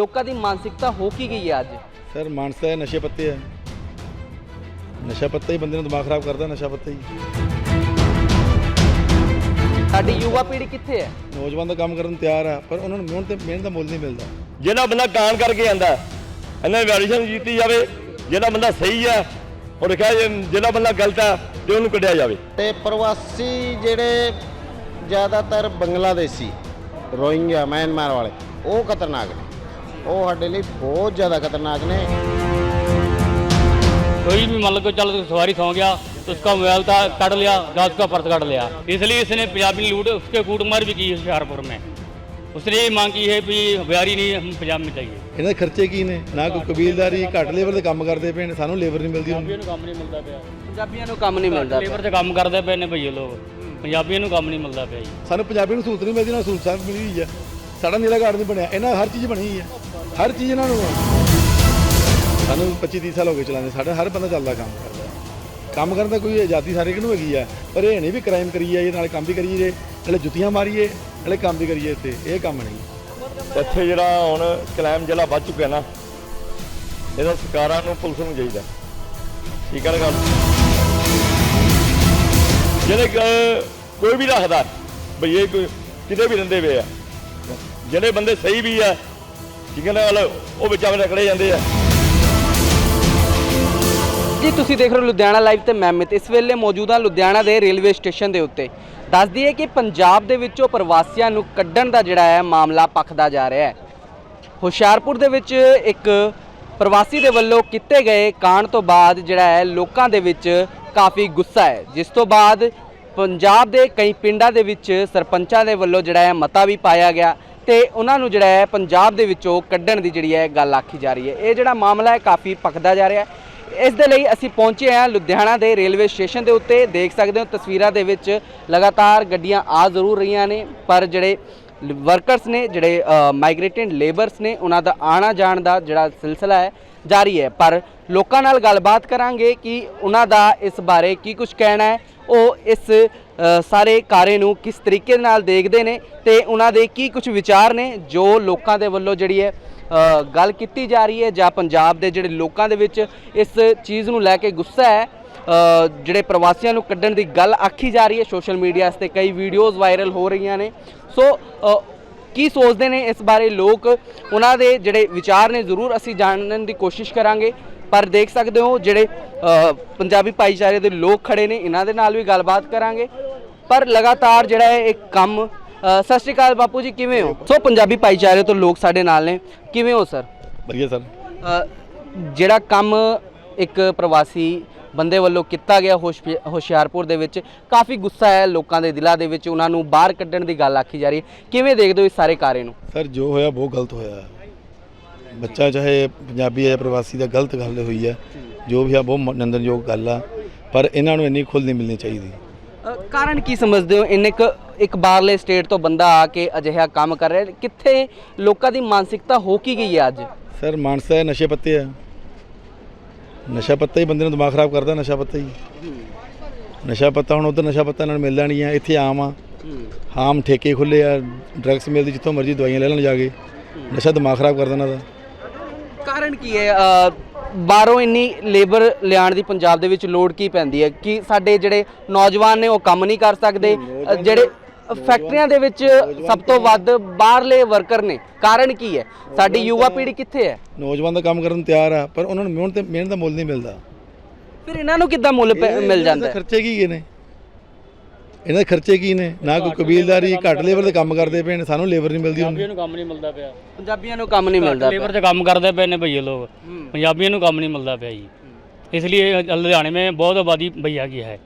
ਲੋਕਾਂ ਦੀ ਮਾਨਸਿਕਤਾ ਹੋ ਕੀ ਗਈ ਹੈ ਅੱਜ? ਸਰ ਮਾਨਸਾ ਹੈ ਨਸ਼ੇ ਪੱਤੇ ਹੈ। ਨਸ਼ਾ ਪੱਤਾ ਹੀ ਬੰਦੇ ਨੂੰ ਦਿਮਾਗ ਖਰਾਬ ਕਰਦਾ ਨਸ਼ਾ ਪੱਤਾ ਹੀ। ਸਾਡੀ ਯੁਵਾ ਪੀੜ੍ਹੀ ਕਿੱਥੇ ਹੈ? ਨੌਜਵਾਨ ਦਾ ਕੰਮ ਕਰਨ ਨੂੰ ਤਿਆਰ ਆ ਪਰ ਉਹਨਾਂ ਨੂੰ ਮਿਹਨਤ ਤੇ ਮਿਹਨਤ ਦਾ ਮੁੱਲ ਨਹੀਂ ਮਿਲਦਾ। ਜਿਹੜਾ ਬੰਦਾ ਕਾਨ ਕਰਕੇ ਆਂਦਾ ਇਹਨਾਂ ਦੀ ਵੈਰੀਏਸ਼ਨ ਕੀਤੀ ਜਾਵੇ ਜਿਹੜਾ ਬੰਦਾ ਸਹੀ ਆ ਉਹ ਕਿਹਾ ਜਿਹੜਾ ਬੰਦਾ ਗਲਤ ਆ ਤੇ ਉਹਨੂੰ ਕੱਢਿਆ ਜਾਵੇ। ਤੇ ਪ੍ਰਵਾਸੀ ਜਿਹੜੇ ਜ਼ਿਆਦਾਤਰ ਬੰਗਲਾਦੇਸ਼ੀ ਰੋਹਿੰਗਿਆ ਮਿਆਂਮਾਰ ਵਾਲੇ ਉਹ ਖਤਰਨਾਕ ਨੇ। ਉਹ ਸਾਡੇ ਲਈ ਬਹੁਤ ਜ਼ਿਆਦਾ ਖਤਰਨਾਕ ਨੇ कोई भी मान लो कि चल सवारी सो गया तो उसका मोबाइल था काट लिया या उसका पर्स काट लिया इसलिए इसने पंजाबी लूट उसके कूटमार भी की है हुशियारपुर में उसने ये मांग की है कि बिहारी नहीं हम पंजाब में चाहिए ਇਹਨਾਂ ਦੇ ਖਰਚੇ ਕੀ ਨੇ ਨਾ ਕੋਈ ਕਬੀਲਦਾਰੀ ਘੱਟ ਲੇਵਲ ਤੇ ਕੰਮ ਕਰਦੇ ਪਏ ਨੇ ਸਾਨੂੰ ਲੇਬਰ ਨਹੀਂ ਮਿਲਦੀ ਹੁਣ ਪੰਜਾਬੀਆਂ ਨੂੰ ਕੰਮ ਨਹੀਂ ਮਿਲਦਾ ਪਿਆ ਪੰਜਾਬੀਆਂ ਨੂੰ ਕੰਮ ਨਹੀਂ ਮਿਲਦਾ ਲੇਬਰ ਤੇ ਕੰਮ ਕਰਦੇ ਪਏ ਨੇ ਭਈਏ ਲੋਕ ਪੰਜਾਬੀਆਂ ਨੂੰ ਕੰਮ ਨਹੀਂ ਮਿਲਦਾ ਪਿਆ ਜੀ ਸਾਨੂੰ ਪੰਜਾਬੀ ਨੂੰ ਸਹੂਲਤ ਨਹੀਂ ਮਿਲਦੀ ਨਾ ਸਹੂਲਤ ਸਾਹਿਬ ਮਿਲੀ ਹੋਈ ਹੈ ਸਾਡਾ ਨੀਲਾ ਕਾਰਡ ਨਹੀਂ ਬਣਿਆ ਇਹਨਾਂ ਹਰ ਚੀਜ਼ ਬਣੀ ਹੋਈ ਹੈ ਹਰ ਚੀਜ਼ ਇਹਨਾਂ ਨੂੰ ਸਾਨੂੰ 25 30 ਸਾਲ ਹੋ ਗਏ ਚਲਾਉਂਦੇ, ਸਾਡਾ ਹਰ ਬੰਦਾ ਚੱਲਦਾ ਕੰਮ ਕਰਦਾ। ਕੰਮ ਕਰਨ ਦਾ ਕੋਈ ਆਜ਼ਾਦੀ ਸਾਰੇ ਕਿਹਨੂੰ ਹੈਗੀ ਆ, ਪਰ ਇਹ ਨਹੀਂ ਵੀ ਕ੍ਰਾਈਮ ਕਰੀਏ ਇਹ ਨਾਲ ਕੰਮ ਵੀ ਕਰੀਏ ਜਾਈਏ, ਨਾਲੇ ਜੁੱਤੀਆਂ ਮਾਰੀਏ, ਨਾਲੇ ਕੰਮ ਵੀ ਕਰੀਏ ਇੱਥੇ, ਇਹ ਕੰਮ ਨਹੀਂ। ਇੱਥੇ ਜਿਹੜਾ ਹੁਣ ਕ੍ਰਾਈਮ ਜਿਹੜਾ ਵੱਧ ਚੁੱਕਿਆ ਨਾ, ਇਹਦਾ ਸਰਕਾਰਾਂ ਨੂੰ ਪੁਲਿਸ ਨੂੰ ਚਾਹੀਦਾ। ਠੀਕ ਹੈ ਨਾ ਗੱਲ? ਜਿਹੜੇ ਕੋਈ ਵੀ ਰੱਖਦਾ ਭਈਏ ਕੋਈ ਕਿਤੇ ਵੀ ਰਹਿੰਦੇ ਵੇ ਆ। ਜਿਹੜੇ ਬੰਦੇ ਸਹੀ ਵੀ ਆ ਠੀਕ ਹੈ ਉਹ ਵਿੱਚ ਆਵੇਂ ਰਖੜੇ ਜਾਂਦੇ ਆ। ਜੀ, ਤੁਸੀਂ ਦੇਖ ਰਹੇ ਹੋ ਲੁਧਿਆਣਾ ਲਾਈਵ ਤੇ ਮੈਂ ਅਮਿਤ। ਇਸ ਵੇਲੇ ਮੌਜੂਦ ਹਾਂ ਲੁਧਿਆਣਾ ਦੇ ਰੇਲਵੇ ਸਟੇਸ਼ਨ ਦੇ ਉੱਤੇ। ਦੱਸ ਦਈਏ ਕਿ ਪੰਜਾਬ ਦੇ ਵਿੱਚੋਂ ਪ੍ਰਵਾਸੀਆਂ ਨੂੰ ਕੱਢਣ ਦਾ ਜਿਹੜਾ ਹੈ ਮਾਮਲਾ ਪਖਦਾ ਜਾ ਰਿਹਾ ਹੈ। ਹੁਸ਼ਿਆਰਪੁਰ ਦੇ ਵਿੱਚ ਇੱਕ ਪ੍ਰਵਾਸੀ ਦੇ ਵੱਲੋਂ ਕੀਤੇ ਗਏ ਕਾਂਡ ਤੋਂ ਬਾਅਦ ਜਿਹੜਾ ਹੈ ਲੋਕਾਂ ਦੇ ਵਿੱਚ ਕਾਫੀ ਗੁੱਸਾ ਹੈ। ਜਿਸ ਤੋਂ ਬਾਅਦ ਪੰਜਾਬ ਦੇ ਕਈ ਪਿੰਡਾਂ ਦੇ ਵਿੱਚ ਸਰਪੰਚਾਂ ਦੇ ਵੱਲੋਂ ਜਿਹੜਾ ਹੈ ਮਤਾ ਵੀ ਪਾਇਆ ਗਿਆ। ਤੇ ਉਹਨਾਂ ਨੂੰ ਜਿਹੜਾ ਹੈ ਪੰਜਾਬ ਦੇ ਵਿੱਚੋਂ ਕੱਢਣ ਦੀ ਜਿਹੜੀ ਹੈ ਗੱਲ ਆਖੀ ਜਾ ਰਹੀ ਹੈ। ਇਹ ਜਿਹੜਾ ਮਾਮਲਾ ਹੈ ਕਾਫੀ ਪਖਦਾ ਜਾ ਰਿਹਾ ਹੈ। ਇਸ ਦੇ ਲਈ ਅਸੀਂ ਪਹੁੰਚੇ ਹਾਂ ਲੁਧਿਆਣਾ ਦੇ ਰੇਲਵੇ ਸਟੇਸ਼ਨ ਦੇ ਉੱਤੇ। ਦੇਖ ਸਕਦੇ ਹੋ ਤਸਵੀਰਾਂ ਦੇ ਵਿੱਚ ਲਗਾਤਾਰ ਗੱਡੀਆਂ ਆ ਜ਼ਰੂਰ ਰਹੀਆਂ ਨੇ, ਪਰ ਜਿਹੜੇ ਵਰਕਰਸ ਨੇ, ਜਿਹੜੇ ਮਾਈਗ੍ਰੇਟਡ ਲੇਬਰਸ ਨੇ, ਉਹਨਾਂ ਦਾ ਆਣਾ ਜਾਣ ਦਾ ਜਿਹੜਾ ਸਿਲਸਿਲਾ ਹੈ, ਜਾਰੀ ਹੈ। ਪਰ ਲੋਕਾਂ ਨਾਲ ਗੱਲਬਾਤ ਕਰਾਂਗੇ ਕਿ ਉਹਨਾਂ ਦਾ ਇਸ ਬਾਰੇ ਕੀ ਕੁਝ ਕਹਿਣਾ ਹੈ। ਉਹ ਇਸ ਸਾਰੇ ਕਾਰੇ ਨੂੰ ਕਿਸ ਤਰੀਕੇ ਨਾਲ ਦੇਖਦੇ ਨੇ ਤੇ ਉਹਨਾਂ ਦੇ ਕੀ ਕੁਝ ਵਿਚਾਰ ਨੇ ਜੋ ਲੋਕਾਂ ਦੇ ਵੱਲੋਂ ਜਿਹੜੀ ਹੈ ਗੱਲ ਕੀਤੀ ਜਾ ਰਹੀ ਹੈ ਜਾਂ ਪੰਜਾਬ ਦੇ ਜਿਹੜੇ ਲੋਕਾਂ ਦੇ ਵਿੱਚ ਇਸ ਚੀਜ਼ ਨੂੰ ਲੈ ਕੇ ਗੁੱਸਾ ਹੈ ਜਿਹੜੇ ਪ੍ਰਵਾਸੀਆਂ ਨੂੰ ਕੱਢਣ ਦੀ ਗੱਲ ਆਖੀ ਜਾ ਰਹੀ ਹੈ, ਸੋਸ਼ਲ ਮੀਡੀਆ 'ਤੇ ਕਈ ਵੀਡੀਓਜ਼ ਵਾਇਰਲ ਹੋ ਰਹੀਆਂ ਨੇ। ਸੋ ਕੀ ਸੋਚਦੇ ਨੇ ਇਸ ਬਾਰੇ ਲੋਕ? ਉਹਨਾਂ ਦੇ ਜਿਹੜੇ ਵਿਚਾਰ ਨੇ ਜ਼ਰੂਰ ਅਸੀਂ ਜਾਣਨ ਦੀ ਕੋਸ਼ਿਸ਼ ਕਰਾਂਗੇ। ਪਰ ਦੇਖ ਸਕਦੇ ਹੋ ਜਿਹੜੇ ਪੰਜਾਬੀ ਭਾਈਚਾਰੇ ਦੇ ਲੋਕ ਖੜੇ ਨੇ, ਇਹਨਾਂ ਦੇ ਨਾਲ ਵੀ ਗੱਲਬਾਤ ਕਰਾਂਗੇ। ਪਰ ਲਗਾਤਾਰ ਜਿਹੜਾ ਹੈ ਇੱਕ ਕੰਮ ਸਤਿ ਸ਼੍ਰੀ ਅਕਾਲ ਬਾਪੂ ਜੀ ਕਿਵੇਂ ਹੋ? ਸੋ ਪੰਜਾਬੀ ਭਾਈਚਾਰੇ ਤੋਂ ਲੋਕ ਸਾਡੇ ਨਾਲ ਨੇ। ਕਿਵੇਂ ਹੋ ਸਰ? ਵਧੀਆ ਸਰ। ਜਿਹੜਾ ਕੰਮ ਇੱਕ ਪ੍ਰਵਾਸੀ ਬੰਦੇ ਵੱਲੋਂ ਕੀਤਾ ਗਿਆ ਹੁਸ਼- ਹੁਸ਼ਿਆਰਪੁਰ ਦੇ ਵਿੱਚ ਕਾਫੀ ਗੁੱਸਾ ਹੈ ਲੋਕਾਂ ਦੇ ਦਿਲਾਂ ਦੇ ਵਿੱਚ ਉਹਨਾਂ ਨੂੰ ਬਾਹਰ ਕੱਢਣ ਦੀ ਗੱਲ ਆਖੀ ਜਾ ਰਹੀ ਹੈ। ਕਿਵੇਂ ਦੇਖਦੇ ਹੋ ਇਸ ਸਾਰੇ ਕਾਰੇ ਨੂੰ? ਸਰ ਜੋ ਹੋਇਆ ਬਹੁਤ ਗਲਤ ਹੋਇਆ। ਬੱਚਾ ਚਾਹੇ ਪੰਜਾਬੀ ਹੈ ਜਾਂ ਪ੍ਰਵਾਸੀ ਦਾ ਗਲਤ ਗੱਲ ਹੋਈ ਹੈ ਜੋ ਵੀ ਆ ਬਹੁਤ ਨਿੰਦਣਯੋਗ ਗੱਲ ਆ ਪਰ ਇਹਨਾਂ ਨੂੰ ਇੰਨੀ ਖੁੱਲ੍ਹ ਨਹੀਂ ਮਿਲਣੀ ਚਾਹੀਦੀ। ਕਾਰਨ ਕੀ ਸਮਝਦੇ ਹੋ? ਇੰਨੇ ਕੁ ਇੱਕ ਬਾਹਰਲੇ ਸਟੇਟ ਤੋਂ ਬੰਦਾ ਆ ਕੇ ਅਜਿਹਾ ਕੰਮ ਕਰ ਰਿਹਾ? ਕਿੱਥੇ ਲੋਕਾਂ ਦੀ ਮਾਨਸਿਕਤਾ ਹੋ ਕੀ ਗਈ ਹੈ ਅੱਜ? ਸਰ ਮਾਨਸਾ ਹੈ ਨਸ਼ੇ ਪੱਤੇ ਹੈ। ਨਸ਼ਾ ਪੱਤਾ ਹੀ ਬੰਦੇ ਨੂੰ ਦਿਮਾਗ ਖਰਾਬ ਕਰਦਾ ਨਸ਼ਾ ਪੱਤਾ ਹੀ। ਨਸ਼ਾ ਪੱਤਾ ਹੁਣ ਉਧਰ ਨਸ਼ਾ ਪੱਤਾ ਨਾਲ ਮਿਲਦਾ ਨਹੀਂ ਆ ਇੱਥੇ ਆਮ ਆ। ਆਮ ਠੇਕੇ ਖੁੱਲੇ ਆ ਡਰੱਗਸ ਮਿਲਦੀ ਜਿੱਥੋਂ ਮਰਜ਼ੀ ਦਵਾਈਆਂ ਲੈ ਲੈਣ ਜਾ ਕੇ। ਨਸ਼ਾ ਦਿਮਾਗ ਖਰਾਬ ਕਰਦਾ ਇਹਨਾਂ ਦਾ। ਕਾਰਨ ਕੀ ਹੈ? ਬਾਹਰੋਂ ਇੰਨੀ ਲੇਬਰ ਲਿਆਉਣ ਦੀ ਪੰਜਾਬ ਦੇ ਵਿੱਚ ਲੋੜ ਕੀ ਪੈਂਦੀ ਹੈ? ਕਿ ਸਾਡੇ ਜਿਹੜੇ ਨੌਜਵਾਨ ਨੇ ਉਹ ਕੰਮ ਨਹੀਂ ਕਰ ਸਕਦੇ? ਅ, ਜਿਹੜੇ ਫੈਕਟਰੀਆਂ ਦੇ ਵਿੱਚ ਸਭ ਤੋਂ ਵੱਧ ਬਾਹਰਲੇ ਵਰਕਰ ਨੇ। ਕਾਰਨ ਕੀ ਹੈ? ਸਾਡੀ ਯੁਵਾ ਪੀੜ੍ਹੀ ਕਿੱਥੇ ਹੈ? ਨੌਜਵਾਨ ਦਾ ਕੰਮ ਕਰਨ ਨੂੰ ਤਿਆਰ ਆ ਪਰ ਉਹਨਾਂ ਨੂੰ ਮਿਹਨਤ ਮਿਹਨਤ ਦਾ ਮੁੱਲ ਨਹੀਂ ਮਿਲਦਾ। ਫਿਰ ਇਹਨਾਂ ਨੂੰ ਕਿੱਦਾਂ ਮੁੱਲ ਪੈ- ਮਿਲ ਜਾਂਦਾ ਹੈ? ਖਰਚੇ ਕੀ ਨੇ? ਇਹਨਾਂ ਦੇ ਖਰਚੇ ਕੀ ਨੇ? ਨਾ ਕੋਈ ਕਬੀਲਦਾਰੀ ਘੱਟ ਲੇਬਰ ਦੇ ਕੰਮ ਕਰਦੇ ਪਏ ਨੇ ਸਾਨੂੰ ਲੇਬਰ ਨਹੀਂ ਮਿਲਦੀ ਹੁਣ। ਪੰਜਾਬੀਆਂ ਨੂੰ ਕੰਮ ਨਹੀਂ ਮਿਲਦਾ ਪਿਆ। ਪੰਜਾਬੀਆਂ ਨੂੰ ਕੰਮ ਕਰਦੇ ਪਏ ਨੇ ਭਈਏ ਲੋਕ। ਪੰਜਾਬੀਆਂ ਨੂੰ ਕੰਮ ਨਹੀਂ ਮਿਲਦਾ ਪਿਆ ਜੀ। ਇਸ ਲਈ ਲੁਧਿਆਣੇ ਮੇਂ ਬਹੁਤ ਆਬਾਦੀ ਭਈਆ ਕੀ ਹੈ।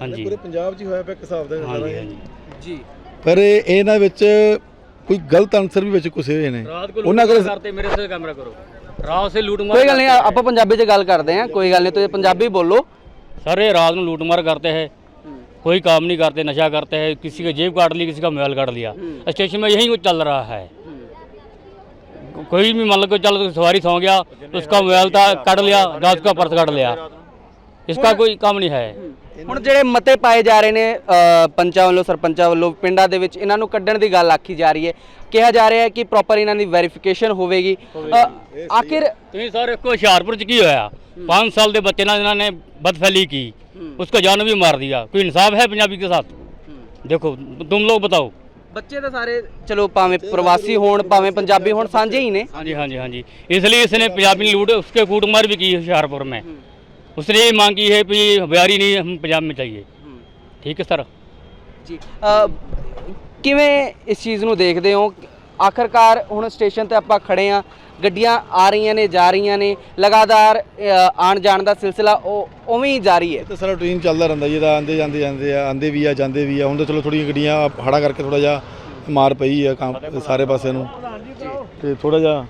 ਹਾਂਜੀ। ਪੂਰੇ ਪੰਜਾਬ 'ਚ ਹੀ ਹੋਇਆ ਪਿਆ ਕਿਸਾਬ ਦਾ ਹਾਂਜੀ ਹਾਂਜੀ। ਜੀ। ਪਰ ਇਹ- ਇਹਨਾਂ ਵਿੱਚ ਕੋਈ ਗਲਤ ਅਨਸਰ ਵੀ ਵਿੱਚ ਘੁਸੇ ਹੋਏ ਨੇ। ਉਹਨਾਂ ਕੋਲ ਕਰਤੇ ਮੇਰੇ ਸੇ ਕੈਮਰਾ ਕਰੋ। ਰਾਤ ਸੇ ਲੂਟ ਮਾਰ ਕੋਈ ਗੱਲ ਨਹੀਂ ਆਪਾਂ ਪੰਜਾਬੀ 'ਚ ਗੱਲ ਕਰਦੇ ਆ ਕੋਈ ਗੱਲ ਨਹੀਂ ਤੁਸੀਂ ਪੰਜਾਬੀ ਬੋਲੋ। ਸਰ ਇਹ ਰਾਤ ਨੂੰ ਲੂਟਮਾਰ ਕਰਦੇ ਹੈ। कोई काम नहीं करते नशा करते हैं किसी का जेब काट ली किसी का मोबाइल काट लिया स्टेशन में यही कुछ चल रहा है कोई भी मान लो कि चल सवारी सो गया तो उसका मोबाइल था काट लिया या उसका पर्स काट लिया इसका कोई काम नहीं है ਹੁਣ ਜਿਹੜੇ ਮਤੇ ਪਾਏ ਜਾ ਰਹੇ ਨੇ ਪੰਚਾਂ ਵੱਲੋਂ ਸਰਪੰਚਾਂ ਵੱਲੋਂ ਪਿੰਡਾਂ ਦੇ ਵਿੱਚ ਇਹਨਾਂ ਨੂੰ ਕੱਢਣ ਦੀ ਗੱਲ ਆਖੀ ਜਾ ਰਹੀ ਹੈ। ਕਿਹਾ ਜਾ ਰਿਹਾ ਹੈ ਕਿ ਪ੍ਰੋਪਰ ਇਹਨਾਂ ਦੀ ਵੈਰੀਫਿਕੇਸ਼ਨ ਹੋਵੇਗੀ। ਆਖਿਰ ਤੁਸੀਂ ਸਰ ਇੱਕੋ ਹੁਸ਼ਿਆਰਪੁਰ ਚ ਕੀ ਹੋਇਆ? 5 ਸਾਲ ਦੇ ਬੱਚੇ ਨਾਲ ਇਹਨਾਂ ਨੇ ਬਦਫੈਲੀ ਕੀ? उसको जान भी मार दिया कोई इंसाफ है पंजाबी के साथ देखो तुम लोग बताओ ਬੱਚੇ ਤਾਂ ਸਾਰੇ ਚਲੋ ਭਾਵੇਂ ਪ੍ਰਵਾਸੀ ਹੋਣ ਭਾਵੇਂ ਪੰਜਾਬੀ ਹੋਣ ਸਾਂਝੇ ਹੀ ਨੇ। ਹਾਂਜੀ ਹਾਂਜੀ ਹਾਂਜੀ। ਇਸ ਲਈ ਇਸਨੇ ਪੰਜਾਬੀ ਲੂਟ ਉਸਕੇ ਕੂਟਮਾਰ ਵੀ ਕੀ ਹੁਸ਼ਿਆਰਪੁਰ ਮੈਂ। उसने ये मांग की है कि बिहारी नहीं हम पंजाब में चाहिए ठीक है सर ਜੀ ਅ, ਕਿਵੇਂ ਇਸ ਚੀਜ਼ ਨੂੰ ਦੇਖਦੇ ਹੋ ਆਖਰਕਾਰ ਹੁਣ ਸਟੇਸ਼ਨ ਤੇ ਆਪਾਂ ਖੜੇ ਆ ਗੱਡੀਆਂ ਆ ਰਹੀਆਂ ਨੇ ਜਾ ਰਹੀਆਂ ਨੇ ਲਗਾਤਾਰ ਅ, ਆਉਣ ਜਾਣ ਦਾ ਸਿਲਸਿਲਾ ਉਹ ਉਵੇਂ ਹੀ ਜਾਰੀ ਹੈ ਤੇ ਸਾਰਾ ਰੂਟੀਨ ਚੱਲਦਾ ਰਹਿੰਦਾ ਜੀ ਇਹਦਾ ਆਂਦੇ ਜਾਂਦੇ ਜਾਂਦੇ ਆ ਆਂਦੇ ਵੀ ਆ ਜਾਂਦੇ ਵੀ ਆ ਹੁਣ ਤਾਂ ਚਲੋ ਥੋੜੀਆਂ ਗੱਡੀਆਂ ਹੜਾ ਕਰਕੇ ਥੋੜਾ ਜਿਹਾ ਮਾਰ ਪਈ ਆ ਕੰਮ ਸਾਰੇ ਪਾਸੇ ਨੂੰ ਤੇ ਥੋੜਾ ਜਿਹਾ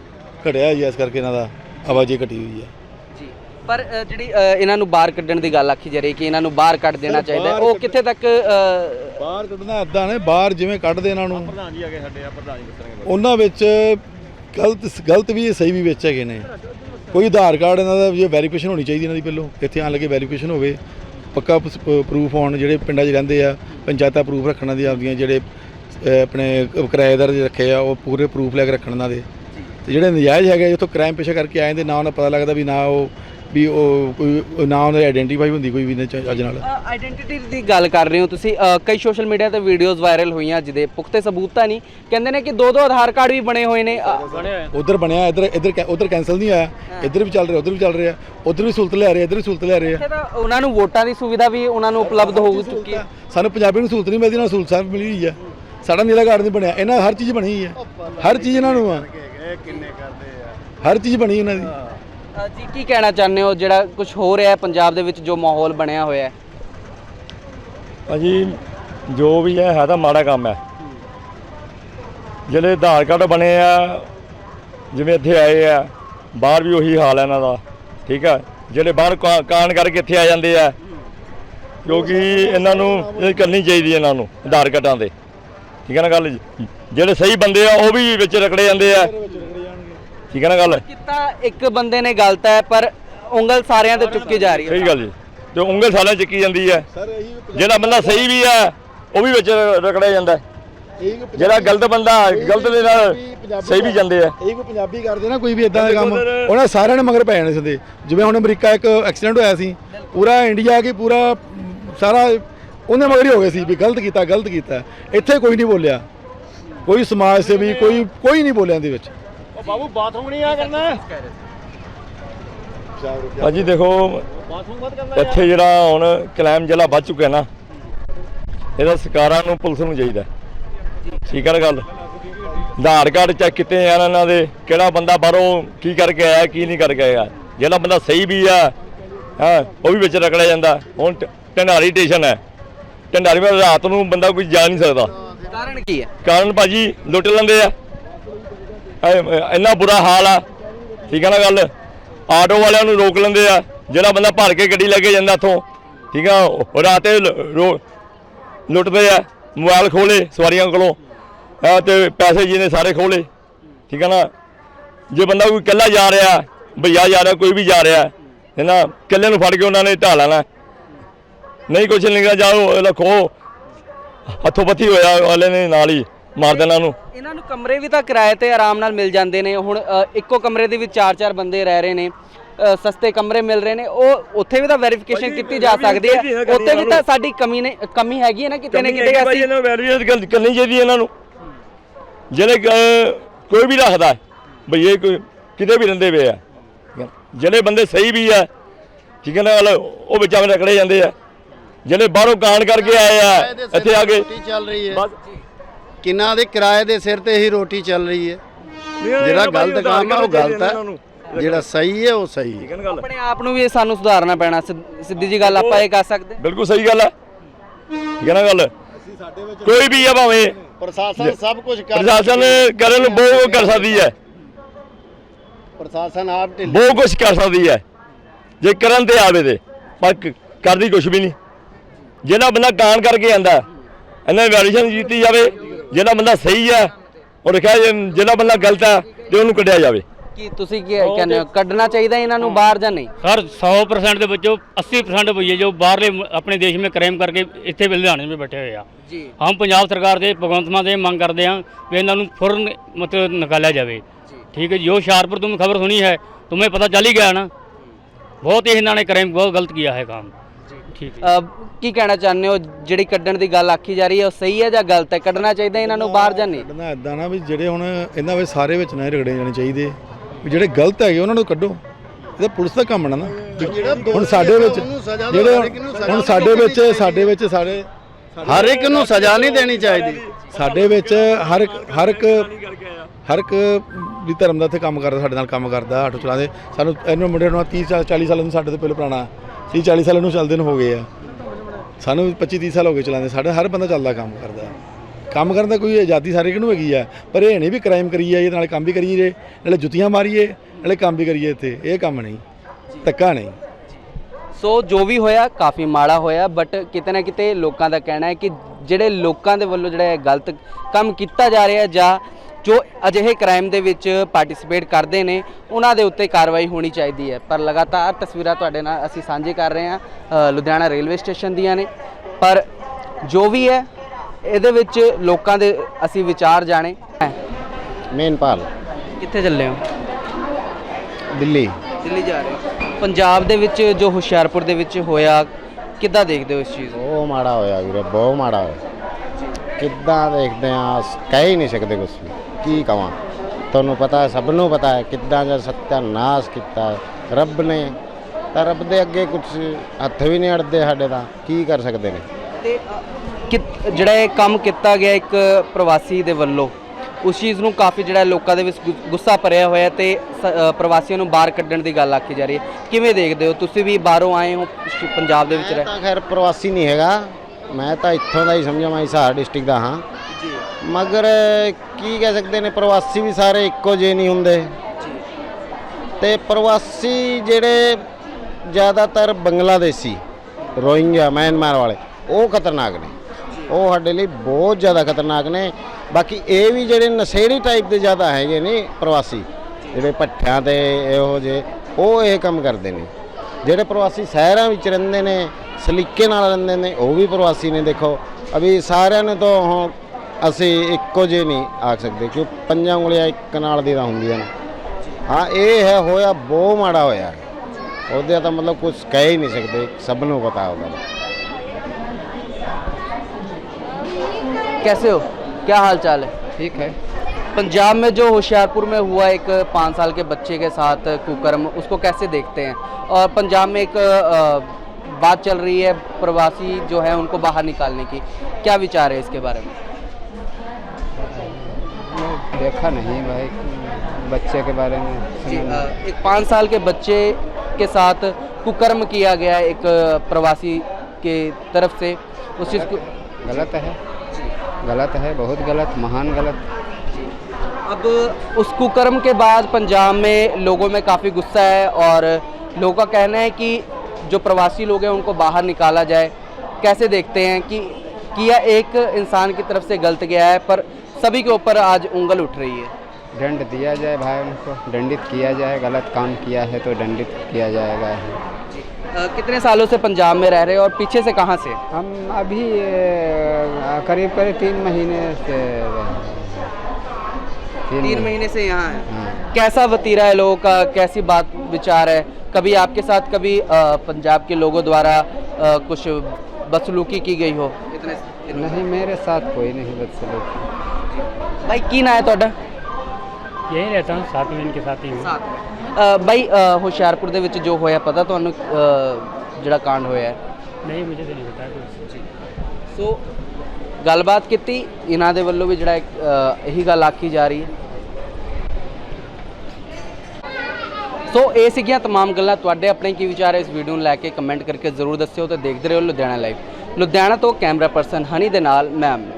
ਘਟਿਆ ਜੀ ਇਸ ਕਰਕੇ ਇਹਨਾਂ ਦਾ ਆਵਾਜ਼ੀ ਘਟੀ ਹੋਈ ਆ ਜੀ ਪਰ ਅ, ਜਿਹੜੀ ਅ, ਇਹਨਾਂ ਨੂੰ ਬਾਹਰ ਕੱਢਣ ਦੀ ਗੱਲ ਆਖੀ ਜਾ ਰਹੀ ਹੈ ਕਿ ਇਹਨਾਂ ਨੂੰ ਬਾਹਰ ਕੱਢ ਦੇਣਾ ਚਾਹੀਦਾ ਹੈ। ਉਹ ਕਿੱਥੇ ਤੱਕ ਅ, ਬਾਹਰ ਕੱਢਣਾ ਇਦਾਂ ਨੇ ਬਾਹਰ ਜਿਵੇਂ ਕੱਢਦੇ ਇਹਨਾਂ ਨੂੰ। ਪ੍ਰਧਾਨ ਜੀ ਆ ਗਏ ਸਾਡੇ ਆ ਪ੍ਰਧਾਨ ਉਹਨਾਂ ਵਿੱਚ ਗਲਤ ਗਲਤ ਵੀ ਸਹੀ ਵੀ ਵਿੱਚ ਹੈਗੇ ਨੇ। ਕੋਈ ਆਧਾਰ ਕਾਰਡ ਇਹਨਾਂ ਦਾ ਜੇ ਵੈਰੀਫਿਕੇਸ਼ਨ ਹੋਣੀ ਚਾਹੀਦੀ ਇਹਨਾਂ ਦੀ ਪਹਿਲੋਂ ਇੱਥੇ ਆਣ ਲੱਗੇ ਵੈਰੀਫਿਕੇਸ਼ਨ ਹੋਵੇ। ਪੱਕਾ ਪ੍ਰੂਫ ਹੋਣ ਜਿਹੜੇ ਪਿੰਡਾਂ 'ਚ ਰਹਿੰਦੇ ਆ ਪੰਚਾਇਤਾਂ ਪ੍ਰੂਫ ਰੱਖਣ ਦੀ ਆਪਦੀਆਂ ਜਿਹੜੇ ਅਹ, ਆਪਣੇ ਕਿਰਾਏਦਾਰ ਜੇ ਰੱਖੇ ਆ ਉਹ ਪੂਰੇ ਪ੍ਰੂਫ ਲੈ ਕੇ ਰੱਖਣ ਇਹਨਾਂ ਦੇ। ਤੇ ਜਿਹੜੇ ਨਜਾਇਜ਼ ਹੈਗੇ ਜਿੱਥੋਂ ਕ੍ਰਾਈਮ ਪੇਸ਼ਾ ਕਰਕੇ ਆਏ ਦੇ ਨਾ ਉਹਨਾਂ ਪਤਾ ਲੱਗਦਾ ਵੀ ਨਾ ਉਹ ਵੀ ਉਹ ਕੋਈ ਨਾ ਉਹਨਾਂ ਦੀ ਆਇਡੈਂਟੀਫਾਈ ਹੁੰਦੀ ਕੋਈ ਵੀ ਚ- ਅੱਜ ਨਾਲ। ਆਇਡੈਂਟੀਟੀ ਦੀ ਗੱਲ ਕਰ ਰਹੇ ਹੋ ਤੁਸੀਂ। ਅ, ਕਈ ਸੋਸ਼ਲ ਮੀਡੀਆ ਤੇ ਵੀਡੀਓਜ਼ ਵਾਇਰਲ ਹੋਈਆਂ ਜਿਹਦੇ ਪੁਖਤੇ ਸਬੂਤ ਤਾਂ ਨਹੀਂ। ਕਹਿੰਦੇ ਨੇ ਕਿ ਦੋ ਦੋ ਆਧਾਰ ਕਾਰਡ ਵੀ ਬਣੇ ਹੋਏ ਨੇ। ਅ, ਉਧਰ ਬਣਿਆ ਇੱਧਰ ਇੱਧਰ ਉਧਰ ਕੈਨਸਲ ਨਹੀਂ ਆਇਆ ਇੱਧਰ ਵੀ ਚੱਲ ਰਿਹਾ ਉਧਰ ਵੀ ਚੱਲ ਰਿਹਾ। ਉਧਰ ਵੀ ਸਹੂਲਤ ਲੈ ਰਹੇ ਇੱਧਰ ਵੀ ਸਹੂਲਤ ਲੈ ਰਹੇ। ਆ ਇੱਥੇ ਤਾਂ ਉਹਨਾਂ ਨੂੰ ਵੋਟਾਂ ਦੀ ਸੁਵਿਧਾ ਵੀ ਉਹਨਾਂ ਨੂੰ ਉਪਲਬਧ ਹੋ ਚੁੱਕੀ ਹੈ। ਸਾਨੂੰ ਪੰਜਾਬੀ ਨੂੰ ਸਹੂਲਤ ਨਹੀਂ ਮਿਲਦੀ ਨਾ ਸਹੂਲਤ ਸਾਹਿਬ ਮਿਲੀ ਹੋਈ ਆ। ਸਾਡਾ ਨੀਲਾ ਕਾਰਡ ਨਹੀਂ ਬਣਿਆ। ਇਹਨਾਂ ਹਰ ਚੀਜ਼ ਬਣੀ ਹੈ ਹਰ ਚੀਜ਼ ਇਹਨਾਂ ਨੂੰ ਆ। ਹਰ ਚੀਜ਼ ਬਣੀ ਇਹਨਾਂ ਦੀ। ਜੀ, ਕੀ ਕਹਿਣਾ ਚਾਹੁੰਦੇ ਹੋ? ਜਿਹੜਾ ਕੁਝ ਹੋ ਰਿਹਾ ਹੈ ਪੰਜਾਬ ਦੇ ਵਿੱਚ ਜੋ ਮਾਹੌਲ ਬਣਿਆ ਹੋਇਆ ਹੈ? ਭਾਜੀ, ਜੋ ਵੀ ਹੈ ਹੈ ਤਾਂ ਮਾੜਾ ਕੰਮ ਹੈ। ਜਿਹੜੇ ਆਧਾਰ ਕਾਰਡ ਬਣੇ ਆ, ਜਿਵੇਂ ਇੱਥੇ ਆਏ ਆ, ਬਾਹਰ ਵੀ ਉਹੀ ਹਾਲ ਹੈ ਇਹਨਾਂ ਦਾ, ਠੀਕ ਹੈ ਜਿਹੜੇ ਬਾਹਰ ਕਾ- ਕਾਣ ਕਰਕੇ ਇੱਥੇ ਆ ਜਾਂਦੇ ਆ, ਕਿਉਂਕਿ ਇਹਨਾਂ ਨੂੰ ਕਰਨੀ ਚਾਹੀਦੀ ਇਹਨਾਂ ਨੂੰ, ਆਧਾਰ ਕਾਰਡਾਂ ਦੇ ਠੀਕ ਹੈ ਨਾ ਗੱਲ ਜਿਹੜੇ ਸਹੀ ਬੰਦੇ ਆ, ਉਹ ਵੀ ਵਿੱਚ ਰਗੜੇ ਜਾਂਦੇ ਆ ਠੀਕ ਹੈ ਨਾ ਗੱਲ? ਕੀਤਾ ਇੱਕ ਬੰਦੇ ਨੇ ਗਲਤ ਹੈ ਪਰ ਉਂਗਲ ਸਾਰਿਆਂ ਤੇ ਚੁੱਕੀ ਜਾ ਰਹੀ ਹੈ। ਸਹੀ ਗੱਲ ਜੀ। ਤੇ ਉਂਗਲ ਸਾਲਿਆਂ 'ਚ ਚੱਕੀ ਜਾਂਦੀ ਹੈ। ਜਿਹੜਾ ਬੰਦਾ ਸਹੀ ਵੀ ਹੈ ਉਹ ਵੀ ਵਿੱਚ ਰਗੜਿਆ ਜਾਂਦਾ ਹੈ। ਜਿਹੜਾ ਗਲਤ ਬੰਦਾ ਗਲਤ ਦੇ ਨਾਲ ਸਹੀ ਵੀ ਜਾਂਦੇ ਆ। ਇਹ ਕੋਈ ਪੰਜਾਬੀ ਕਰਦੇ ਨਾ ਕੋਈ ਵੀ ਇਦਾਂ ਦਾ ਕੰਮ। ਉਹਨਾਂ ਸਾਰਿਆਂ ਨੇ ਮਗਰ ਪੈ ਜਾਣੇ ਸਿੱਧੇ। ਜਿਵੇਂ ਹੁਣ ਅਮਰੀਕਾ ਇੱਕ ਐਕਸੀਡੈਂਟ ਹੋਇਆ ਸੀ ਪੂਰਾ ਇੰਡੀਆ ਕੀ ਪੂਰਾ ਸਾਰਾ ਉਹਨੇ ਮਗਰ ਹੀ ਹੋ ਗਏ ਸੀ ਵੀ ਗਲਤ ਕੀਤਾ ਗਲਤ ਕੀਤਾ। ਇੱਥੇ ਕੋਈ ਨਹੀਂ ਬੋਲਿਆ। ਕੋਈ ਸਮਾਜ ਸੇਵੀ ਕੋਈ ਕੋਈ ਨਹੀਂ ਬੋਲਿਆ ਇਹਦੇ ਵਿੱਚ। ਭਾਜੀ ਦੇਖੋ ਇੱਥੇ ਜਿਹੜਾ ਹੁਣ ਕਲਾਈਮ ਜ਼ਿਲ੍ਹਾ ਵੱਧ ਚੁੱਕਿਆ ਨਾ ਇਹਦਾ ਸਰਕਾਰਾਂ ਨੂੰ ਪੁਲਿਸ ਨੂੰ ਚਾਹੀਦਾ ਠੀਕ ਹੈ ਨਾ ਗੱਲ? ਆਧਾਰ ਕਾਰਡ ਚੈੱਕ ਕੀਤੇ ਯਾਰ ਇਹਨਾਂ ਦੇ ਕਿਹੜਾ ਬੰਦਾ ਬਾਹਰੋਂ ਕੀ ਕਰਕੇ ਆਇਆ ਕੀ ਨਹੀਂ ਕਰਕੇ ਆਇਆ। ਜਿਹੜਾ ਬੰਦਾ ਸਹੀ ਵੀ ਆ ਹਾਂ ਉਹ ਵੀ ਵਿੱਚ ਰਗੜਿਆ ਜਾਂਦਾ। ਹੁਣ ਟ- ਢੰਡਾਰੀ ਸਟੇਸ਼ਨ ਹੈ। ਢੰਡਾਰੀ ਵਿੱਚ ਰਾਤ ਨੂੰ ਬੰਦਾ ਕੋਈ ਜਾ ਨਹੀਂ ਸਕਦਾ। ਕਾਰਨ ਕੀ ਹੈ? ਕਾਰਨ ਭਾਜੀ ਲੁੱਟ ਲੈਂਦੇ ਆ। ਇੰਨਾ ਬੁਰਾ ਹਾਲ ਆ। ਠੀਕ ਹੈ ਨਾ ਗੱਲ? ਆਟੋ ਵਾਲਿਆਂ ਨੂੰ ਰੋਕ ਲੈਂਦੇ ਆ। ਜਿਹੜਾ ਬੰਦਾ ਭਰ ਕੇ ਗੱਡੀ ਲੈ ਕੇ ਜਾਂਦਾ ਇੱਥੋਂ। ਠੀਕ ਆ, ਉਹ ਰਾਤੇ ਰੋ- ਲੁੱਟਦੇ ਆ। ਮੋਬਾਈਲ ਖੋਲੇ ਸਵਾਰੀਆਂ ਕੋਲੋਂ। ਆ ਤੇ ਪੈਸੇ ਜਿਹਨੇ ਸਾਰੇ ਖੋਲੇ ਠੀਕ ਹੈ ਨਾ? ਜੇ ਬੰਦਾ ਕੋਈ ਇਕੱਲਾ ਜਾ ਰਿਹਾ ਭਈਆ ਜਾ ਰਿਹਾ, ਕੋਈ ਵੀ ਜਾ ਰਿਹਾ, ਹੈ ਨਾ? ਇਕੱਲੇ ਨੂੰ ਫੜ ਕੇ ਉਹਨਾਂ ਨੇ ਢਾ ਲੈਣਾ। ਨਹੀਂ ਕੁਛ ਨਹੀਂ ਗਾ ਜਾਓ ਲਖੋ। ਹੱਥੋਂ ਪੱਥੀ ਹੋਇਆ ਵਾਲੇ ਨੇ ਨਾਲ ਹੀ। ਮਾਰ ਦੇਣਾ ਉਹਨੂੰ। ਇਹਨਾਂ ਨੂੰ ਕਮਰੇ ਵੀ ਤਾਂ ਕਿਰਾਏ ਤੇ ਆਰਾਮ ਨਾਲ ਮਿਲ ਜਾਂਦੇ ਨੇ। ਹੁਣ ਅ, ਇੱਕੋ ਕਮਰੇ ਦੇ ਵਿੱਚ ਚਾਰ ਚਾਰ ਬੰਦੇ ਰਹਿ ਰਹੇ ਨੇ। ਅ, ਸਸਤੇ ਕਮਰੇ ਮਿਲ ਰਹੇ ਨੇ। ਉਹ ਉੱਥੇ ਵੀ ਤਾਂ ਵੈਰੀਫਿਕੇਸ਼ਨ ਕੀਤੀ ਜਾ ਸਕਦੀ ਹੈ। ਉੱਥੇ ਵੀ ਤਾਂ ਸਾਡੀ ਕਮੀ ਨੇ ਕਮੀ ਹੈਗੀ ਹੈ ਨਾ ਕਿਤੇ ਨਾ ਕਿਤੇ ਭਾਈ ਅਸੀਂ ਇਹਨਾਂ ਨੂੰ ਵੈਰੀਫਿਕੇਸ਼ਨ ਕਰਨੀ ਚਾਹੀਦੀ ਹੈ ਇਹਨਾਂ ਨੂੰ। ਜਿਹੜੇ ਕੋਈ ਵੀ ਰੱਖਦਾ ਹੈ, ਬਈ ਇਹ ਕੋਈ ਕਿਤੇ ਵੀ ਰਹਿੰਦੇ ਵੇ ਆ। ਜਿਹੜੇ ਬੰਦੇ ਸਹੀ ਵੀ ਆ ਠੀਕ ਹੈ ਨਾ ਗੱਲ ਉਹ ਵਿੱਚ ਆਵੇਂ ਰਗੜੇ ਜਾਂਦੇ ਆ। ਜਿਹੜੇ ਬਾਹਰੋਂ ਕਾਣ ਕਰਕੇ ਆਏ ਆ ਇੱਥੇ ਆ ਕੇ ਰੋਟੀ ਚੱਲ ਰਹੀ ਹੈ। ਕਿੰਨਾ ਦੇ ਕਿਰਾਏ ਦੇ ਸਿਰ ਤੇ ਹੀ ਰੋਟੀ ਚੱਲ ਰਹੀ ਹੈ? ਜਿਹੜਾ ਗਲਤ ਕੰਮ ਹੈ ਉਹ ਗਲਤ ਹੈ। ਜਿਹੜਾ ਸਹੀ ਹੈ ਉਹ ਸਹੀ ਹੈ। ਆਪਣੇ ਆਪ ਨੂੰ ਵੀ ਸਾਨੂੰ ਸੁਧਾਰਨਾ ਪੈਣਾ। ਸਿੱਧ- ਜੀ ਗੱਲ ਆਪਾਂ ਇਹ ਕਰ ਸਕਦੇ। ਬਿਲਕੁਲ ਸਹੀ ਗੱਲ ਹੈ। ਠੀਕ ਹੈ ਨਾ ਗੱਲ? ਕੋਈ ਵੀ ਆ ਭਾਵੇਂ। ਪ੍ਰਸ਼ਾਸਨ ਸਭ ਕੁਝ ਕਰ ਪ੍ਰਸ਼ਾਸਨ ਕਰਨ ਨੂੰ ਬਹੁਤ ਕਰ ਸਕਦੀ ਹੈ। ਪ੍ਰਸ਼ਾਸਨ ਆਪ ਢਿੱਲੀ ਬਹੁਤ ਕੁਝ ਕਰ ਸਕਦੀ ਹੈ। ਜੇ ਕਰਨ ਤੇ ਆਵੇ ਤੇ ਪਰ ਕਰਦੀ ਕੁਝ ਵੀ ਨਹੀਂ। ਜਿਹੜਾ ਬੰਦਾ ਕਾਣ ਕਰਕੇ ਆਂਦਾ ਇਹਨਾਂ ਦੀ ਵੈਰੀਫਿਕੇਸ਼ਨ ਕੀਤੀ ਜਾਵੇ। ਜਿਹੜਾ ਬੰਦਾ ਸਹੀ ਆ ਉਹ ਰੱਖਿਆ ਜਿਹੜਾ ਬੰਦਾ ਗਲਤ ਆ ਤੇ ਉਹਨੂੰ ਕੱਢਿਆ ਜਾਵੇ। ਕੀ ਤੁਸੀਂ ਕੀ ਕਹਿੰਦੇ ਹੋ? ਕੱਢਣਾ ਚਾਹੀਦਾ ਇਹਨਾਂ ਨੂੰ ਬਾਹਰ ਜਾਂ ਨਹੀਂ? ਸਰ 100% ਦੇ ਵਿੱਚੋਂ 80% ਬਈਏ ਜੋ ਬਾਹਰਲੇ ਆਪਣੇ ਦੇਸ਼ ਵਿੱਚ ਕ੍ਰਾਈਮ ਕਰਕੇ ਇੱਥੇ ਲੁਧਿਆਣੇ ਵਿੱਚ ਬੈਠੇ ਹੋਏ ਆ। ਜੀ। ਹਮ ਪੰਜਾਬ ਸਰਕਾਰ ਦੇ ਭਗਵੰਤ ਮਾਨ ਦੇ ਮੰਗ ਕਰਦੇ ਹਾਂ ਵੀ ਇਹਨਾਂ ਨੂੰ ਫੌਰਨ ਮਤਲਬ ਨਿਕਾਲਿਆ ਜਾਵੇ। ਠੀਕ ਹੈ ਜੋ ਹੁਸ਼ਿਆਰਪੁਰ ਤੁਮ ਖਬਰ ਸੁਣੀ ਹੈ ਤੁਮੇ ਪਤਾ ਚੱਲ ਹੀ ਗਿਆ ਨਾ। ਬਹੁਤ ਇਹਨਾਂ ਨੇ ਕ੍ਰਾਈਮ ਬਹੁਤ ਗਲਤ ਕੀਤਾ ਹੈ ਕੰਮ। ਠੀਕ ਹੈ ਕੀ ਹੋ? ਜਿਹੜੀ ਕੱਢਣ ਦੀ ਗੱਲ ਆਖੀ ਜਾ ਰਹੀ ਹੈ ਉਹ ਸਹੀ ਹੈ ਜਾਂ ਗਲਤ ਹੈ? ਕੱਢਣਾ ਚਾਹੀਦਾ ਇਹਨਾਂ ਨੂੰ ਬਾਹਰ ਜਾਂ ਨਹੀਂ? ਇਦਾਂ ਨਾ ਵੀ ਜਿਹੜੇ ਹੁਣ ਇਹਨਾਂ ਵਿੱਚ ਸਾਰੇ ਵਿੱਚ ਨਾ ਰਗੜੇ ਜਾਣੇ ਚਾਹੀਦੇ। ਵੀ ਜਿਹੜੇ ਗਲਤ ਹੈਗੇ ਉਹਨਾਂ ਨੂੰ ਕੱਢੋ। ਇਹਦਾ ਪੁਲਿਸ ਦਾ ਕੰਮ ਨਾ। ਨਾ ਹੁਣ ਸਾਡੇ ਵਿੱਚ ਜਿਹੜੇ ਹੁਣ ਸਾਡੇ ਵਿੱਚ ਸਾਡੇ ਵਿੱਚ ਸਾਰੇ ਹਰ ਇੱਕ ਨੂੰ ਸਜ਼ਾ ਨਹੀਂ ਦੇਣੀ ਚਾਹੀਦੀ। ਸਾਡੇ ਵਿੱਚ ਹਰ ਹਰ ਇੱਕ ਹਰ ਇੱਕ ਵੀ ਧਰਮ ਦਾ ਇੱਥੇ ਕੰਮ ਕਰਦਾ, ਸਾਡੇ ਨਾਲ ਕੰਮ ਕਰਦਾ, ਆਟੋ ਚਲਾਉਂਦੇ। ਸਾਨੂੰ ਇਹਨੂੰ ਮੁੰਡੇ ਨੂੰ 30 ਸਾਲ 40 ਸਾਲ ਨੂੰ ਸਾਡੇ ਤੋਂ ਪਹਿਲਾਂ ਪੁਰਾਣਾ। 30 40 ਸਾਲ ਨੂੰ ਚੱਲਦੇ ਨੂੰ ਹੋ ਗਏ ਆ। ਸਾਨੂੰ 25 30 ਸਾਲ ਹੋ ਗਏ ਚਲਾਉਂਦੇ। ਸਾਡਾ ਹਰ ਬੰਦਾ ਚੱਲਦਾ ਕੰਮ ਕਰਦਾ। ਕੰਮ ਕਰਨ ਦਾ ਕੋਈ ਆਜ਼ਾਦੀ ਸਾਰੇ ਕਿਹਨੂੰ ਹੈਗੀ ਆ? ਪਰ ਇਹ ਨਹੀਂ ਵੀ ਕ੍ਰਾਈਮ ਕਰੀ ਜਾਈਏ ਨਾਲ ਕੰਮ ਵੀ ਕਰੀਏ, ਨਾਲੇ ਜੁੱਤੀਆਂ ਮਾਰੀਏ, ਨਾਲੇ ਕੰਮ ਵੀ ਕਰੀਏ ਇੱਥੇ। ਇਹ ਕੰਮ ਨਹੀਂ। ਧੱਕਾ ਨਹੀਂ। ਸੋ ਜੋ ਵੀ ਹੋਇਆ, ਕਾਫੀ ਮਾੜਾ ਹੋਇਆ ਬਟ ਕਿਤੇ ਨਾ ਕਿਤੇ ਲੋਕਾਂ ਦਾ ਕਹਿਣਾ ਹੈ ਕਿ ਜਿਹੜੇ ਲੋਕਾਂ ਦੇ ਵੱਲੋਂ ਜਿਹੜਾ ਇਹ ਗਲਤ ਕੰਮ ਕੀਤਾ ਜਾ ਰਿਹਾ ਜਾਂ ਜੋ ਅਜਿਹੇ ਕ੍ਰਾਈਮ ਦੇ ਵਿੱਚ ਪਾਰਟਿਸਿਪੇਟ ਕਰਦੇ ਨੇ ਉਹਨਾਂ ਦੇ ਉੱਤੇ ਕਾਰਵਾਈ ਹੋਣੀ ਚਾਹੀਦੀ ਹੈ। ਪਰ ਲਗਾਤਾਰ ਤਸਵੀਰਾਂ ਤੁਹਾਡੇ ਨਾਲ ਅਸੀਂ ਸਾਂਝੇ ਕਰ ਰਹੇ ਹਾਂ ਲੁਧਿਆਣਾ ਰੇਲਵੇ ਸਟੇਸ਼ਨ ਦੀਆਂ ਨੇ। ਪਰ ਜੋ ਵੀ ਹੈ ਇਹਦੇ ਵਿੱਚ ਲੋਕਾਂ ਦੇ ਅਸੀਂ ਵਿਚਾਰ ਜਾਣੇ। ਮੇਨਪਾਲ। ਕਿੱਥੇ ਚੱਲੇ ਹੋ? ਦਿੱਲੀ। ਦਿੱਲੀ ਜਾ ਰਹੇ ਹੋ। ਪੰਜਾਬ ਦੇ ਵਿੱਚ ਜੋ ਹੁਸ਼ਿਆਰਪੁਰ ਦੇ ਵਿੱਚ ਹੋਇਆ ਕਿੱਦਾਂ ਦੇਖਦੇ ਹੋ ਇਸ ਚੀਜ਼ ਨੂੰ? ਬਹੁਤ ਮਾੜਾ ਹੋਇਆ ਵੀਰੇ ਬਹੁਤ ਮਾੜਾ ਹੋਇਆ। ਕਿੱਦਾਂ ਦੇਖਦੇ ਆ ਕਹਿ ਹੀ ਨਹੀਂ ਸਕਦੇ ਕੁਝ ਵੀ। ਕੀ ਕਵਾਂ? ਤੁਹਾਨੂੰ ਪਤਾ ਹੈ ਸਭ ਨੂੰ ਪਤਾ ਹੈ ਕਿੱਦਾਂ ਦਾ ਸੱਤਿਆਨਾਸ਼ ਕੀਤਾ ਹੈ। ਰੱਬ ਨੇ ਤਾਂ ਰੱਬ ਦੇ ਅੱਗੇ ਕੁਝ ਹੱਥ ਵੀ ਨਹੀਂ ਅੜਦੇ ਸਾਡੇ ਦਾ ਕੀ ਕਰ ਸਕਦੇ ਨੇ? ਤੇ ਕਿ- ਜਿਹੜਾ ਇਹ ਕੰਮ ਕੀਤਾ ਗਿਆ ਇੱਕ ਪ੍ਰਵਾਸੀ ਦੇ ਵੱਲੋਂ ਉਸ ਚੀਜ਼ ਨੂੰ ਕਾਫੀ ਜਿਹੜਾ ਲੋਕਾਂ ਦੇ ਵਿੱਚ ਗੁ- ਗੁੱਸਾ ਭਰਿਆ ਹੋਇਆ ਤੇ ਸ- ਅ, ਪ੍ਰਵਾਸੀਆਂ ਨੂੰ ਬਾਹਰ ਕੱਢਣ ਦੀ ਗੱਲ ਆਖੀ ਜਾ ਰਹੀ ਹੈ। ਕਿਵੇਂ ਦੇਖਦੇ ਹੋ? ਤੁਸੀਂ ਵੀ ਬਾਹਰੋਂ ਆਏ ਹੋ ਸ਼- ਪੰਜਾਬ ਦੇ ਵਿੱਚ ਮੈਂ ਰਹਿ ਤਾਂ ਖੈਰ ਪ੍ਰਵਾਸੀ ਨਹੀਂ ਹੈਗਾ। ਮੈਂ ਤਾਂ ਇੱਥੋਂ ਦਾ ਹੀ ਸਮਝਾਂ ਮੈਂ ਹਿਸਾਰ ਡਿਸਟ੍ਰਿਕਟ ਦਾ ਹਾਂ। ਜੀ। ਮਗਰ ਕੀ ਕਹਿ ਸਕਦੇ ਨੇ ਪ੍ਰਵਾਸੀ ਵੀ ਸਾਰੇ ਇੱਕੋ ਜਿਹੇ ਨਹੀਂ ਹੁੰਦੇ। ਤੇ ਪ੍ਰਵਾਸੀ ਜਿਹੜੇ ਜ਼ਿਆਦਾਤਰ ਬੰਗਲਾਦੇਸ਼ੀ ਰੋਹਿੰਗਿਆ ਮਿਆਂਮਾਰ ਵਾਲੇ ਉਹ ਖਤਰਨਾਕ ਨੇ। ਉਹ ਸਾਡੇ ਲਈ ਬਹੁਤ ਜ਼ਿਆਦਾ ਖਤਰਨਾਕ ਨੇ। ਬਾਕੀ ਇਹ ਵੀ ਜਿਹੜੇ ਨਸ਼ੇੜੀ ਟਾਈਪ ਦੇ ਜ਼ਿਆਦਾ ਹੈਗੇ ਨੇ ਪ੍ਰਵਾਸੀ ਜਿਹੜੇ ਭੱਠਿਆਂ ਤੇ ਇਹੋ ਜਿਹੇ ਉਹ ਇਹ ਕੰਮ ਕਰਦੇ ਨੇ। ਜਿਹੜੇ ਪ੍ਰਵਾਸੀ ਸ਼ਹਿਰਾਂ ਵਿੱਚ ਰਹਿੰਦੇ ਨੇ ਸਲੀਕੇ ਨਾਲ ਰਹਿੰਦੇ ਨੇ ਉਹ ਵੀ ਪ੍ਰਵਾਸੀ ਨੇ। ਦੇਖੋ ਅਭੀ ਸਾਰਿਆਂ ਨੇ ਤਾਂ ਅਸੀਂ ਇੱਕੋ ਜਿਹੇ ਨਹੀਂ ਆਖ ਸਕਦੇ ਕਿਉਂ ਪੰਜਾਂ ਉਂਗਲੀਆਂ ਇੱਕ ਨਾਲ ਦੀ ਤਾਂ ਹੁੰਦੀਆਂ ਨੇ ਹਾਂ ਇਹ ਹੈ ਹੋਇਆ ਬਹੁਤ ਮਾੜਾ ਹੋਇਆ ਉਹਦੇ ਤਾਂ ਮਤਲਬ ਕੁਝ ਕਹਿ ਹੀ ਨਹੀਂ ਸਕਦੇ ਸਭ ਨੂੰ ਪਤਾ ਹੋਗਾ कैसे हो क्या हाल चाल है ठीक है पंजाब में जो होशियारपुर में हुआ एक पाँच साल के बच्चे के साथ कुकर्म उसको कैसे देखते हैं और पंजाब में एक अ, बात चल रही है प्रवासी जो है उनको बाहर निकालने की क्या विचार है इसके बारे में मैं देखा नहीं भाई बच्चे के बारे में जी, सुना एक पाँच साल के बच्चे के साथ कुकर्म किया गया एक प्रवासी के तरफ़ से। उस चीज़ को गलत है। गलत है बहुत गलत महान गलत। अब उस कुकर्म के बाद पंजाब में लोगों में काफ़ी गुस्सा है और लोगों का कहना है कि जो प्रवासी लोग हैं उनको बाहर निकाला जाए। कैसे देखते हैं कि किया एक इंसान की तरफ़ से गलत गया है पर सभी के ऊपर आज उंगल उठ रही है। दंड दिया जाए भाई उनको। दंडित किया जाए गलत काम किया है तो दंडित किया जाएगा। अ, कितने सालों से पंजाब में रह रहे हो और पीछे से कहाँ से? हम अभी करीब करीब तीन महीने से हैं। तीन महीने। से यहाँ है। हाँ। कैसा वतीरा है लोगों का? कैसी बात विचार है? कभी आपके साथ कभी पंजाब के लोगों द्वारा कुछ बदसलूकी की गई हो? इतने नहीं मेरे साथ कोई नहीं बदसलूकी। भाई की ना है ਤੁਹਾਡਾ यही रहता हूँ साथ में इनके साथ ही हूँ ਸਾਥ ਅ, ਬਾਈ ਅ, ਹੁਸ਼ਿਆਰਪੁਰ ਦੇ ਵਿੱਚ ਜੋ ਹੋਇਆ ਪਤਾ ਤੁਹਾਨੂੰ ਅ, ਜਿਹੜਾ ਕਾਂਡ ਹੋਇਆ ਹੈ नहीं मुझे तो नहीं पता कुछ ਸੋ ਗੱਲਬਾਤ ਕੀਤੀ ਇਹਨਾਂ ਦੇ ਵੱਲੋਂ ਵੀ ਜਿਹੜਾ ਇੱਕ, ਅ, ਇਹੀ ਗੱਲ ਆਖੀ ਜਾ ਰਹੀ ਹੈ ਸੋ ਇਹ ਸੀਗੀਆਂ तमाम ਗੱਲਾਂ ਤੁਹਾਡੇ ਆਪਣੇ ਕੀ ਵਿਚਾਰ ਹੈ ਇਸ ਵੀਡੀਓ ਨੂੰ ਲੈ ਕੇ ਕਮੈਂਟ ਕਰਕੇ ਜ਼ਰੂਰ ਦੱਸਿਓ ਤੇ ਦੇਖਦੇ ਰਹੋ ਲੁਧਿਆਣਾ ਲਾਈਵ ਲੁਧਿਆਣਾ ਤੋਂ ਕੈਮਰਾ ਪਰਸਨ ਹਨੀ ਦੇ ਨਾਲ ਮੈਂ ਅਮਨ